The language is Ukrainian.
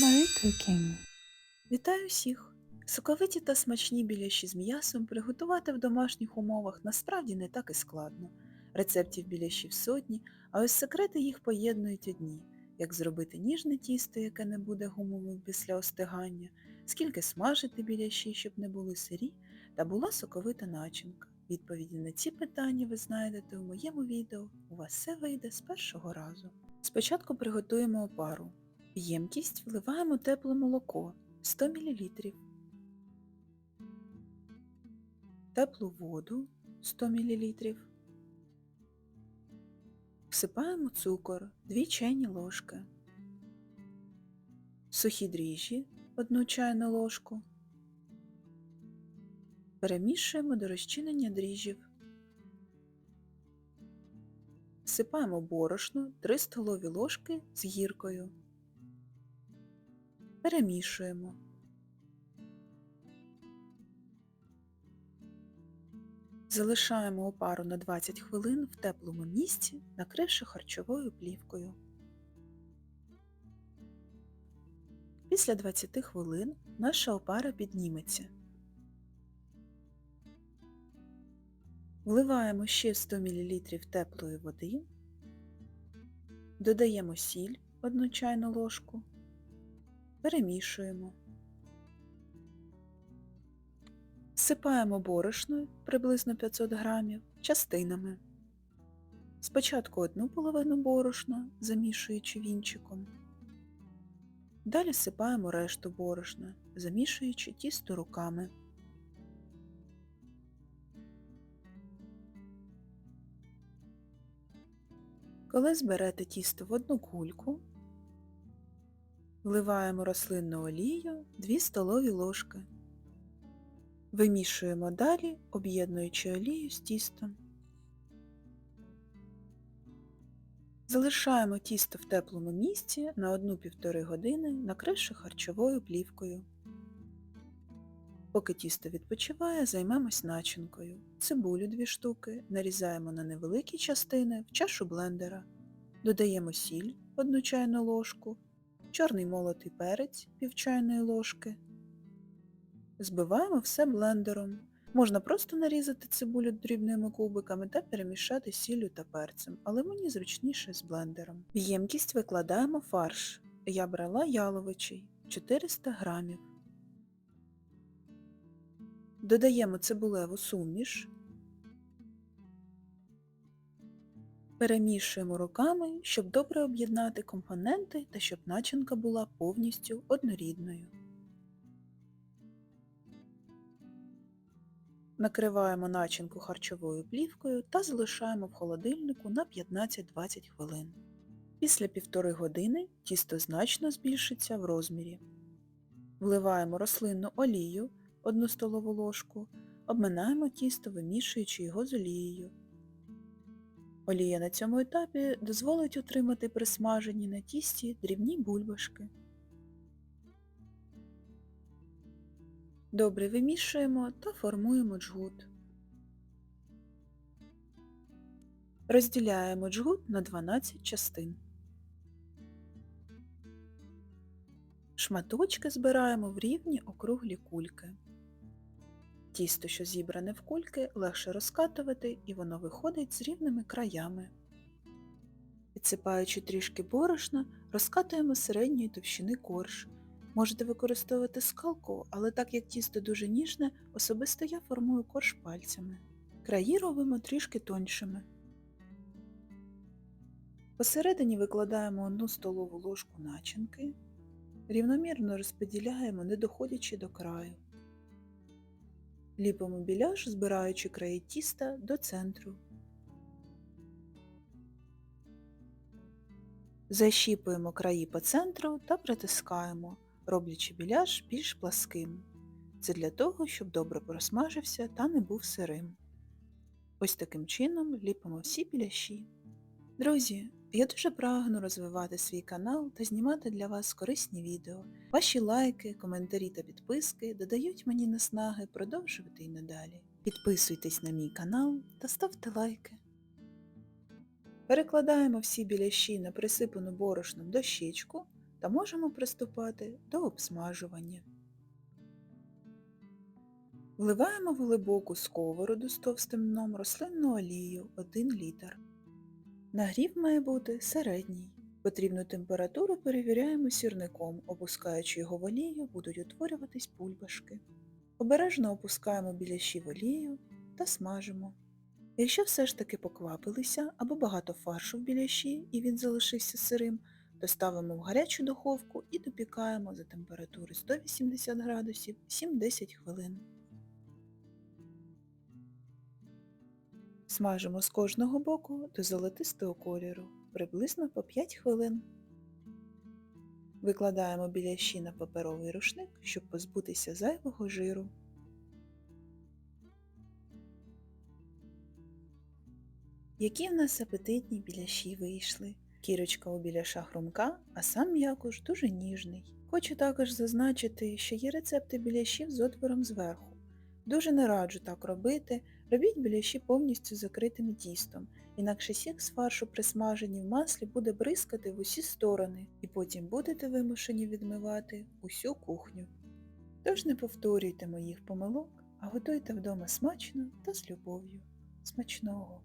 Marie. Вітаю всіх! Соковиті та смачні біляші з м'ясом приготувати в домашніх умовах насправді не так і складно. Рецептів біляшів сотні, а ось секрети їх поєднують одні. Як зробити ніжне тісто, яке не буде гумовим після остигання, скільки смажити біляші, щоб не були сирі, та була соковита начинка. Відповіді на ці питання ви знайдете у моєму відео. У вас все вийде з першого разу. Спочатку приготуємо опару. Ємкість вливаємо тепле молоко 100 мл, теплу воду 100 мл, всипаємо цукор 2 чайні ложки, сухі дріжджі 1 чайну ложку, перемішуємо до розчинення дріжджів. Всипаємо борошно 3 столові ложки з гіркою. Перемішуємо. Залишаємо опару на 20 хвилин в теплому місці, накривши харчовою плівкою. Після 20 хвилин наша опара підніметься. Вливаємо ще 100 мл теплої води, додаємо сіль 1 чайну ложку, перемішуємо. Всипаємо борошно приблизно 500 грамів частинами. Спочатку одну половину борошна, замішуючи вінчиком. Далі всипаємо решту борошна, замішуючи тісто руками. Коли зберете тісто в одну кульку, вливаємо рослинну олію 2 столові ложки. Вимішуємо далі, об'єднуючи олію з тістом. Залишаємо тісто в теплому місці на 1-1,5 години, накривши харчовою плівкою. Поки тісто відпочиває, займемось начинкою. Цибулю 2 штуки нарізаємо на невеликі частини в чашу блендера. Додаємо сіль 1 чайну ложку, чорний молотий перець пів чайної ложки. Збиваємо все блендером. Можна просто нарізати цибулю дрібними кубиками та перемішати сіллю та перцем, але мені зручніше з блендером. В ємкість викладаємо фарш. Я брала яловичий 400 грамів. Додаємо цибулеву суміш. Перемішуємо руками, щоб добре об'єднати компоненти та щоб начинка була повністю однорідною. Накриваємо начинку харчовою плівкою та залишаємо в холодильнику на 15-20 хвилин. Після півтори години тісто значно збільшиться в розмірі. Вливаємо рослинну олію 1 столову ложку, обминаємо тісто, вимішуючи його з олією. Олія на цьому етапі дозволить отримати при смаженні на тісті дрібні бульбашки. Добре вимішуємо та формуємо джгут. Розділяємо джгут на 12 частин. Шматочки збираємо в рівні округлі кульки. Тісто, що зібране в кульки, легше розкатувати і воно виходить з рівними краями. Підсипаючи трішки борошна, розкатуємо середньої товщини корж. Можете використовувати скалку, але так як тісто дуже ніжне, особисто я формую корж пальцями. Краї робимо трішки тоншими. Посередині викладаємо 1 столову ложку начинки, рівномірно розподіляємо, не доходячи до краю. Ліпимо біляш, збираючи краї тіста до центру. Защіпуємо краї по центру та притискаємо, роблячи біляш більш пласким. Це для того, щоб добре просмажився та не був сирим. Ось таким чином ліпимо всі біляші. Друзі, я дуже прагну розвивати свій канал та знімати для вас корисні відео. Ваші лайки, коментарі та підписки додають мені наснаги продовжувати і надалі. Підписуйтесь на мій канал та ставте лайки. Перекладаємо всі біляші на присипану борошном дощечку та можемо приступати до обсмажування. Вливаємо в глибоку сковороду з товстим дном рослинну олію 1 літр. Нагрів має бути середній. Потрібну температуру перевіряємо сірником, опускаючи його в олію, будуть утворюватись бульбашки. Обережно опускаємо біляші в олію та смажимо. Якщо все ж таки поквапилися або багато фаршу в біляші і він залишився сирим, то ставимо в гарячу духовку і допікаємо за температури 180 градусів 7-10 хвилин. Смажимо з кожного боку до золотистого кольору, приблизно по 5 хвилин. Викладаємо біляші на паперовий рушник, щоб позбутися зайвого жиру. Які в нас апетитні біляші вийшли. Кірочка у біляша хрумка, а сам м'якуш дуже ніжний. Хочу також зазначити, що є рецепти біляшів з отвором зверху. Дуже не раджу так робити, робіть біляші повністю закритим тістом, інакше сік з фаршу при смаженні в маслі буде бризкати в усі сторони, і потім будете вимушені відмивати усю кухню. Тож не повторюйте моїх помилок, а готуйте вдома смачно та з любов'ю. Смачного!